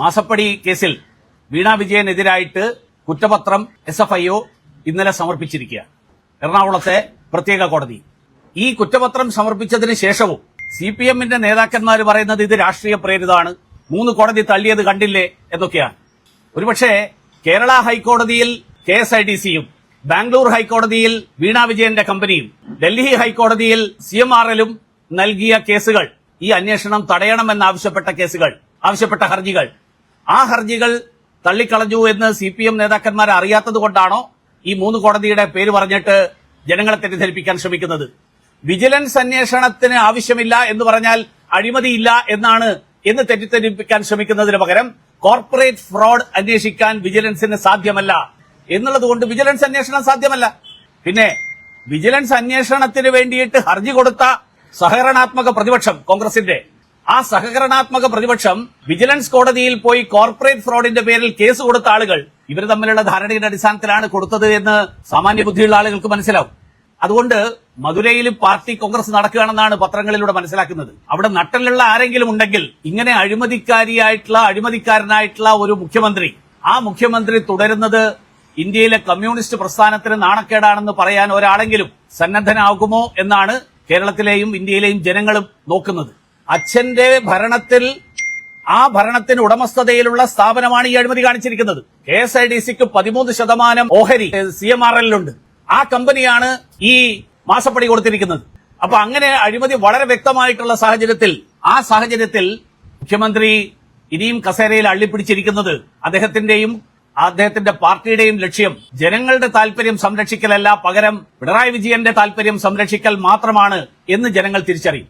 മാസപ്പടി കേസിൽ വീണാ വിജയനെതിരായിട്ട് കുറ്റപത്രം എസ് എഫ് ഐ ഒ ഇന്നലെ സമർപ്പിച്ചിരിക്കുക. എറണാകുളത്തെ പ്രത്യേക കോടതി. ഈ കുറ്റപത്രം സമർപ്പിച്ചതിന് ശേഷവും സി പി എമ്മിന്റെ നേതാക്കന്മാർ പറയുന്നത് ഇത് രാഷ്ട്രീയ പ്രേരിതാണ് മൂന്ന് കോടതി തള്ളിയത് കണ്ടില്ലേ എന്നൊക്കെയാണ്. ഒരുപക്ഷെ കേരള ഹൈക്കോടതിയിൽ കെ എസ് ഐ ഡി സിയും ബാംഗ്ലൂർ ഹൈക്കോടതിയിൽ വീണാ വിജയന്റെ കമ്പനിയും ഡൽഹി ഹൈക്കോടതിയിൽ സി എം ആർ എല്ലും നൽകിയ കേസുകൾ ഈ അന്വേഷണം തടയണമെന്നാവശ്യപ്പെട്ട കേസുകൾ ആവശ്യപ്പെട്ട ഹർജികൾ ആ ഹർജികൾ തള്ളിക്കളഞ്ഞു എന്ന് സി പി എം നേതാക്കന്മാർ അറിയാത്തത് കൊണ്ടാണോ ഈ മൂന്ന് കോടതിയുടെ പേര് പറഞ്ഞിട്ട് ജനങ്ങളെ തെറ്റിദ്ധരിപ്പിക്കാൻ ശ്രമിക്കുന്നത്? വിജിലൻസ് അന്വേഷണത്തിന് ആവശ്യമില്ല എന്ന് പറഞ്ഞാൽ അഴിമതിയില്ല എന്നാണ് എന്ന് തെറ്റിദ്ധരിപ്പിക്കാൻ ശ്രമിക്കുന്നതിന് പകരം കോർപ്പറേറ്റ് ഫ്രോഡ് അന്വേഷിക്കാൻ വിജിലൻസിന് സാധ്യമല്ല എന്നുള്ളത് കൊണ്ട് വിജിലൻസ് അന്വേഷണം സാധ്യമല്ല. പിന്നെ വിജിലൻസ് അന്വേഷണത്തിന് വേണ്ടിയിട്ട് ഹർജി കൊടുത്ത സഹകരണാത്മക പ്രതിപക്ഷം കോൺഗ്രസിന്റെ ആ സഹകരണാത്മക പ്രതിപക്ഷം വിജിലൻസ് കോടതിയിൽ പോയി കോർപ്പറേറ്റ് ഫ്രോഡിന്റെ പേരിൽ കേസ് കൊടുത്ത ആളുകൾ ഇവർ തമ്മിലുള്ള ധാരണയുടെ അടിസ്ഥാനത്തിലാണ് കൊടുത്തത് എന്ന് സാമാന്യ ബുദ്ധിയുള്ള ആളുകൾക്ക് മനസ്സിലാവും. അതുകൊണ്ട് മധുരയിൽ പാർട്ടി കോൺഗ്രസ് നടക്കുകയാണെന്നാണ് പത്രങ്ങളിലൂടെ മനസ്സിലാക്കുന്നത്. അവിടെ നട്ടലുള്ള ആരെങ്കിലും ഉണ്ടെങ്കിൽ ഇങ്ങനെ അഴിമതിക്കാരിയായിട്ടുള്ള അഴിമതിക്കാരനായിട്ടുള്ള ഒരു മുഖ്യമന്ത്രി ആ മുഖ്യമന്ത്രി തുടരുന്നത് ഇന്ത്യയിലെ കമ്മ്യൂണിസ്റ്റ് പ്രസ്ഥാനത്തിന് നാണക്കേടാണെന്ന് പറയാൻ ഒരാളെങ്കിലും സന്നദ്ധനാകുമോ എന്നാണ് കേരളത്തിലെയും ഇന്ത്യയിലെയും ജനങ്ങളും നോക്കുന്നത്. അച്ഛന്റെ ഭരണത്തിൽ ആ ഭരണത്തിന് ഉടമസ്ഥതയിലുള്ള സ്ഥാപനമാണ് ഈ അഴിമതി കാണിച്ചിരിക്കുന്നത്. കെ എസ് ഐ ഡി സിക്ക് പതിമൂന്ന് ശതമാനം ഓഹരി സി എം ആർ എല്ലിലുണ്ട്. ആ കമ്പനിയാണ് ഈ മാസപ്പടി കൊടുത്തിരിക്കുന്നത്. അപ്പൊ അങ്ങനെ അഴിമതി വളരെ വ്യക്തമായിട്ടുള്ള സാഹചര്യത്തിൽ ആ സാഹചര്യത്തിൽ മുഖ്യമന്ത്രി ഇനിയും കസേരയിൽ അള്ളിപ്പിടിച്ചിരിക്കുന്നത് അദ്ദേഹത്തിന്റെയും അദ്ദേഹത്തിന്റെ പാർട്ടിയുടെയും ലക്ഷ്യം. ജനങ്ങളുടെ താല്പര്യം സംരക്ഷിക്കലല്ല പകരം പിണറായി വിജയന്റെ താല്പര്യം സംരക്ഷിക്കൽ മാത്രമാണ് എന്ന് ജനങ്ങൾ തിരിച്ചറിയും.